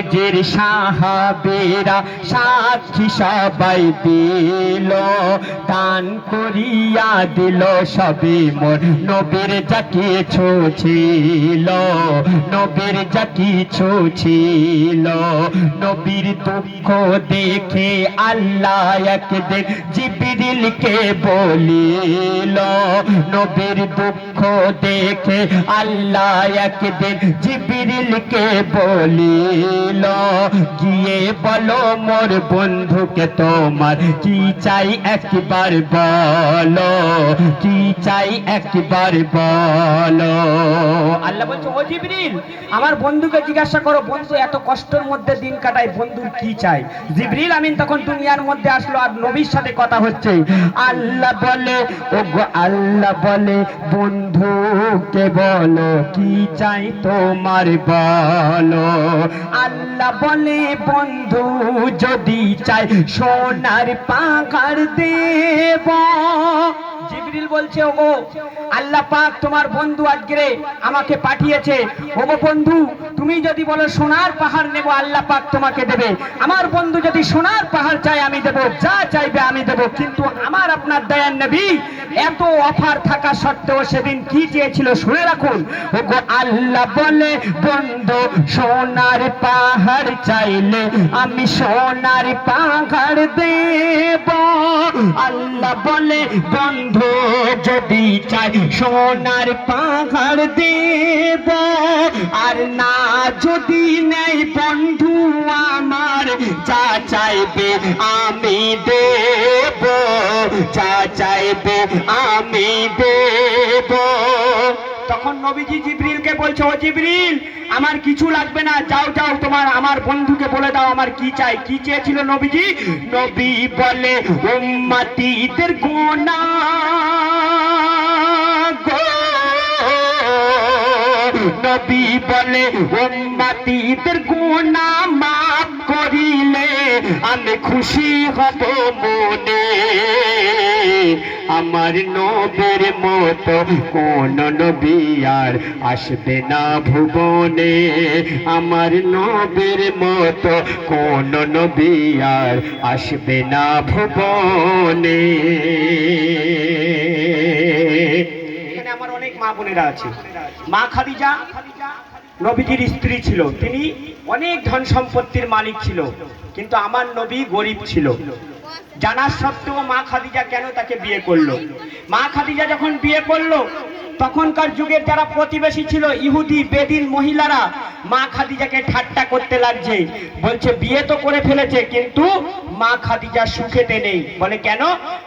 নবীজির সাহাবেরা সাক্ষী সবাই দিল, দান করিয়া দিল সবে মোর নবীর যা কিছু ছিল, নবীর যা কিছু ছিল। নবীর দুঃখ দেখে আল্লাহ একদিন জিবিরিলকে বলিল, নবীর দুঃখ দেখে আল্লাহ একদিন জিবিরিলকে বলিল গিয়ে বলো মোর বন্ধুকে তোমার কি চাই একবার বলো? কি চাই একবার বলো? আল্লাহ বলছে ও জিবরিল আমার বন্ধুকে জিজ্ঞাসা করো বন্ধু এত কষ্টের মধ্যে দিন কাটায় বন্ধুর কি চাই? জিবরিল আমিন তখন দুনিয়ার মধ্যে আসলো আর নবীর সাথে কথা হচ্ছে। আল্লাহ বলে ও আল্লাহ বলে বন্ধুকে বলো কি চাই তোমার বলো? আল্লাহ বলে বন্ধু যদি চাই সোনার পাখার দেব। জিবরিল বলছে, ওগো, আল্লাহ পাক তোমার বন্ধু আজকে আমাকে পাঠিয়েছে। ওগো বন্ধু, তুমি যদি বলো সোনার পাহাড় নেব, আল্লাহ পাক তোমাকে দেবে। আমার বন্ধু যদি সোনার পাহাড় চাই আমি দেব। যা চাইবে, আমি দেব। কিন্তু আমার আপনার দয়ান নবী এত অফার থাকা সত্ত্বেও সেদিন কি চেয়েছিল শুনে রাখুন। ওগো, আল্লাহ বলে, বন্ধু, সোনার পাহাড় চাইলে আমি সোনার পাহাড় দেব। আল্লাহ বলে, বন্ধু যদি চাই সোনার পাহাড় দেব আর না যদি নেই বন্ধু আমার যা চাইবে আমি দেব যা চাইবে আমি দেব। তখন নবীজি জিবরিলকে বলছে ও জিবরিল আমার কিছু লাগবে না যাও যাও তোমার আমার বন্ধুকে বলে দাও আমার কি চাই কি চেয়েছিল নবীজি? নবী বলে উম্মতিদের গোনা নবী বলে, উম্মতিদের গোনা মাফ করিলে আমি খুশি হব মনে। আমার নবীর মতো কোন নবী আর আসবে না ভুবনে। আমার নবীর মতো কোন নবী আর আসবে না ভুবনে। আমার অনেক মা বোনেরা আছে। মা খাদিজা নবীজির স্ত্রী ছিল। তিনি অনেক ধন সম্পত্তির মালিক ছিল, কিন্তু আমার নবী গরিব ছিল। জানার সত্ত্বেও মা খাদিজা কেন তাকে বিয়ে করল? মা খাদিজা যখন বিয়ে করল তখনকার যুগের যারা প্রতিবেশী ছিল, ইহুদি, বেদিন মহিলারা, মা খাদিজাকে ঠাট্টা করতে লাগছে। বলছে, বিয়ে তো করে ফেলেছে, কিন্তু মা খাদিজা সুখেতে নেই। বলে, কেন?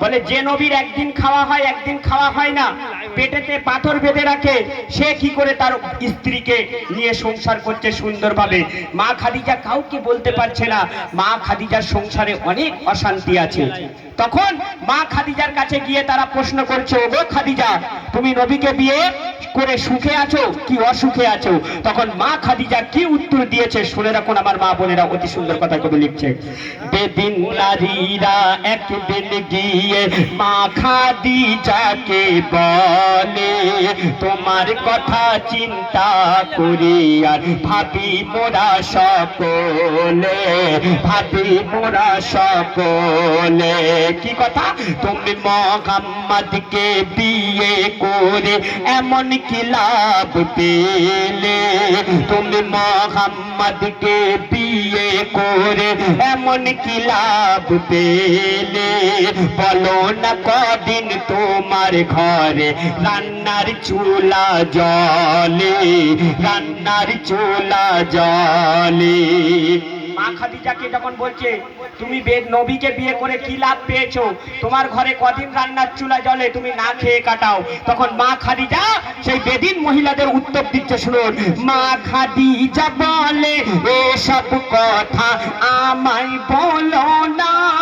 বলে, যে নবীর একদিন খাওয়া হয়, একদিন খাওয়া হয় না। পেটেতে পাথর বেঁধে রাখে, সে কি করে তার স্ত্রীকে নিয়ে সংসার করছে সুন্দরভাবে? মা খাদিজা কাউকে বলতে পারছে না। মা খাদিজার সংসারে অনেক অশান্তি আছে। তখন মা খাদিজার কাছে গিয়ে তারা প্রশ্ন করছে, ওগো খাদিজা, তুমি নবীকে বিয়ে করে সুখে আছো? কি অসুখে আছো? তখন মা খাদিজা কি উত্তর দিয়েছে? শুনে রাখুন আমার মা বোনেরা, অতি সুন্দর কথা কবি লিখছে। বেদিন নারীরা একদিন গিয়ে, মা খাদিজাকে বলে, তোমার কথা চিন্তা করি আর ভাবি মোরা সকলে, ভাবি মোরা সকলে। কি কথা? তুমি মোহাম্মদকে বিয়ে করে এমন কি লাভ পেলে? তুমি মোহাম্মদকে বিয়ে করে এমন কি লাভ পেলে? বলো না কদিন তোমার ঘরে রান্নার চুলা জলে, রান্নার চুলা জলে। মা খাদিজাকে যখন বলছে, তুমি বে- নবীকে বিয়ে করে কি লাভ পেয়েছ? তোমার ঘরে কদিন রান্নার চুলা জলে তুমি না খেয়ে কাটাও? তখন মা খাদিজা সেই বেদিন মহিলাদের উত্তর দিচ্ছে, শুনুন, মা খাদিজা বলে এসব কথা আমায় বলো না।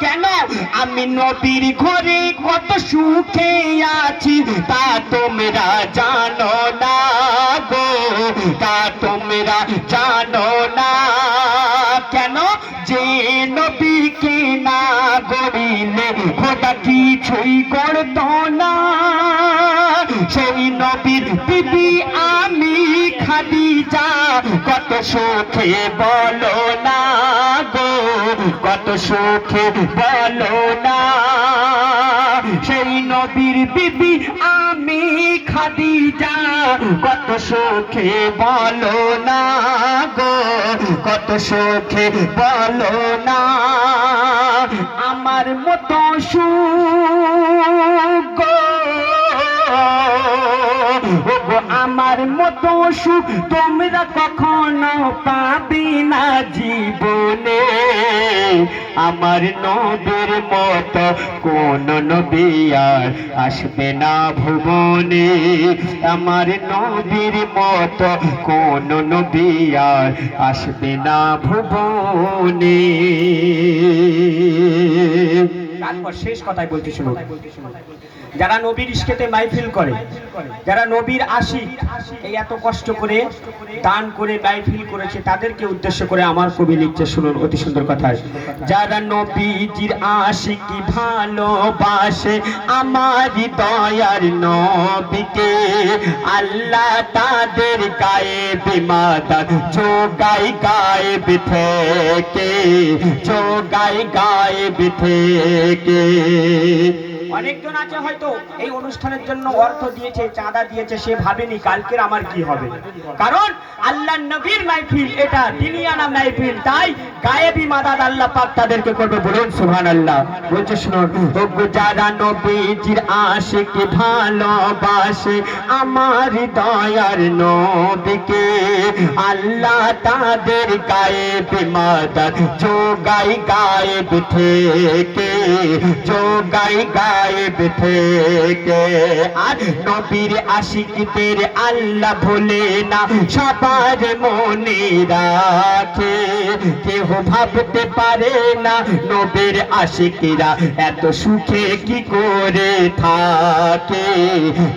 কেন? আমি নবীর ঘরে কত সুখে আছি, তা তোমরা জানো না গো। তা তোমরা জানো না গড়িলে খোদা কিছুই করতো না। সেই নবীর বিবি আমি খাদিজা। কত সুখে বলো না গো, কত সুখে বলো না। সেই নবীর বিবি আমি খাদিজা। কত সুখে বলো না গো, কত সুখে বলো না। আমার মতো সুখ আমার মতো সুখ তোমরা কখনো পাবি না জীবনে। আমার নবীর মত কোন নবী আর আসবে না ভুবনে। আমার নবীর মত কোন নবী আর আসবে না ভুবনে। তারপর শেষ কথাই বলতে শুনুন। যারা নবীর ইস্কেতে মাইফিল করে, যারা নবীর আশিক, এই এত কষ্ট করে দান করে, মাইফিল করেছে, তাদেরকে উদ্দেশ্য করে আমার কবি লিখছে, শুনুন অতি সুন্দর কথা যারা নবীজির আশিকি ভালোবাসে আমার দয়ার নবীকে, আল্লাহ তাদের গায়ে বিমাদার যোগাই গায়েব থেকে যোগাই গায়েব থেকে অনেকজন আছে হয়তো এই অনুষ্ঠানের জন্য অর্থ দিয়েছে, চাঁদা দিয়েছে, সে ভাবেনি কালকের আমার কি হবে। কারণ আল্লাহ নবীর মাইফিল এটা দিনিয়ানা মাইফিল তাই গায়েবী মাদাদ আল্লাহ পাক তাদেরকে করবে বলুন সুহান আল্লাহ বলছে শুনুন যারা নবীজির আশিকি ভালোবাসে, আমার দয়ার নবীকে আল্লাহ তাদের গায়ে বিমাদার যোগাই গায়েব থেকে যোগাই গায়েব থেকে আর নবীর আশিকদের আল্লাহ ভুলে না, সবার মনে রাখে। কেহ ভাবতে পারে না নবীর আশিকিরা এত সুখে কি করে থাকে,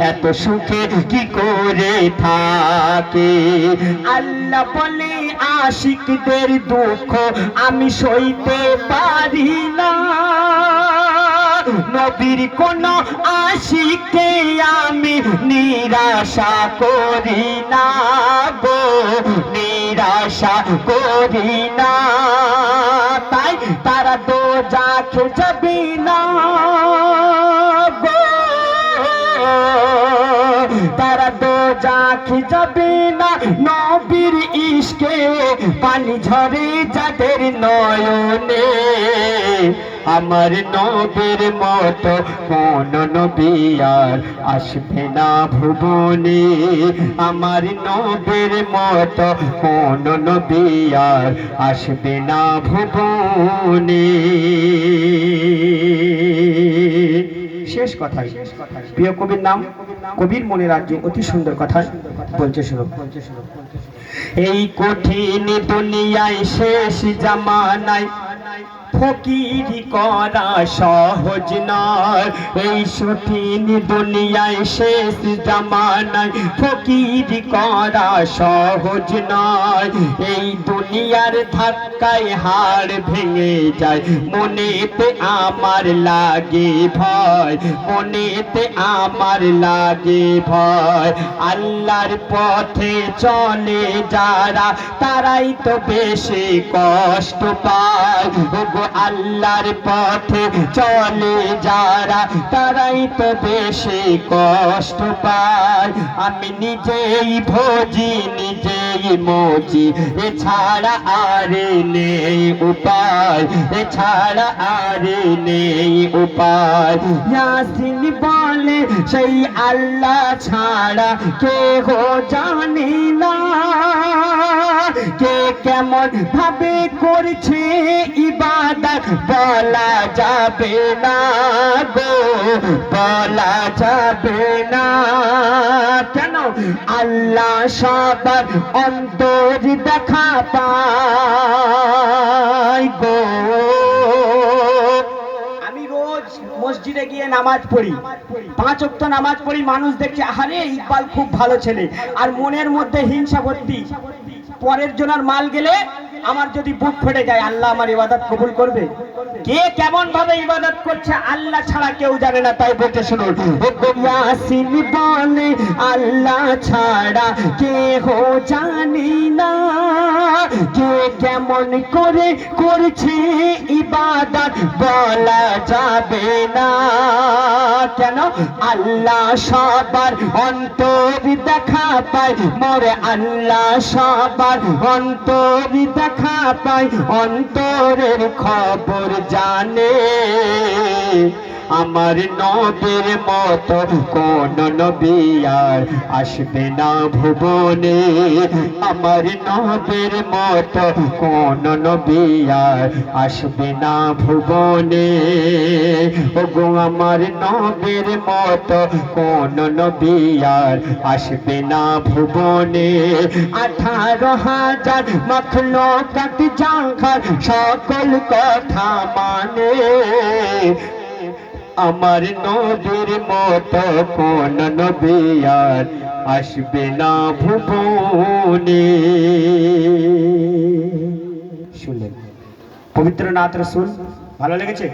এত সুখে কি করে থাকে। আল্লাহ বলে, আশিকদের দুঃখ আমি সইতে পারি না। নবীর কোন আশিকে আমি নিরাশা করি না গো, নিরাশা করি না। তাই তারা তো যাকে যাবি না তারা তো যাকে যাবে না নবীর ইশকে পানি ঝরে যাদের নয়নে। আমার নবীর মতো কোন নবী আর আসবে না ভুবনে। আমার নবীর মতো কোন নবী আর আসবে না ভুবনে। শেষ কথাই প্রিয় কবির নাম, কবির মনে রাজ্য অতি সুন্দর কথা বলছে শুনো এই কঠিন দুনিয়ায় শেষ জামানায় ফকিরি করা সহজ নয়। এই কঠিন দুনিয়ায় শেষ জামানায় ফকিরি করা সহজ নয়। এই দুনিয়ার ধাক্কায় হাড় ভেঙে যায়। মনেতে আমার লাগে ভয়, মনেতে আমার লাগে ভয়। আল্লাহর পথে চলে যারা, তারাই তো বেশি কষ্ট পায়। আল্লাহর পথে চলে যারা, তারাই তো বেশি কষ্ট পায়। আমি নিজেই ভোজি, নিজেই মজি, এছাড়া আর নেই উপায়, এছাড়া আর নেই উপায়। ইয়াসিন বলে সেই আল্লাহ ছাড়া কে কেহ জানি না। কে কেমন ভাবে করছে ইবাদত, বলা যাবে না গো, বলা যাবে না। কেন? আল্লাহ সবার অন্তর দেখা পায় গো। মসজিদে গিয়ে নামাজ পড়ি। পাঁচ অক্ত নামাজ পড়ি, মানুষ দেখছে আরে ইকবাল খুব ভালো ছেলে। আর মনের মধ্যে হিংসা ভর্তি। পরের জনার মাল গেলে আমার যদি বুক ফেটে যায়, আল্লাহ আমার ইবাদত কবুল করবে? কে কেমন ভাবে ইবাদত করছে, আল্লাহ ছাড়া কেউ জানে না, তাই বলতে শুনুন। বলে, আল্লাহ ছাড়া কেহ জানি না। কে কেমন করে করছে ইবাদত বলা যাবে না। কেন? আল্লাহ সবার অন্তর দেখা পায়, মোরে আল্লাহ সবার অন্তর দেখা পায় অন্তরের খবর জানে। আমার নবীর মত কোন নবী আর আসবে না ভুবনে। আমার নবীর মত কোন নবী আর আসবে না ভুবনে। ওগো, আমার নবীর মতো কোন নবী আর আসবে না ভুবনে। আঠারো হাজার মখলো কাট জাঙ্গার সকল কথা মানে। আমার নবীর মত কোন নবী আর আসবে না ভুবনে। শুনলেন পবিত্র নাথ রসুল, ভালো লেগেছে?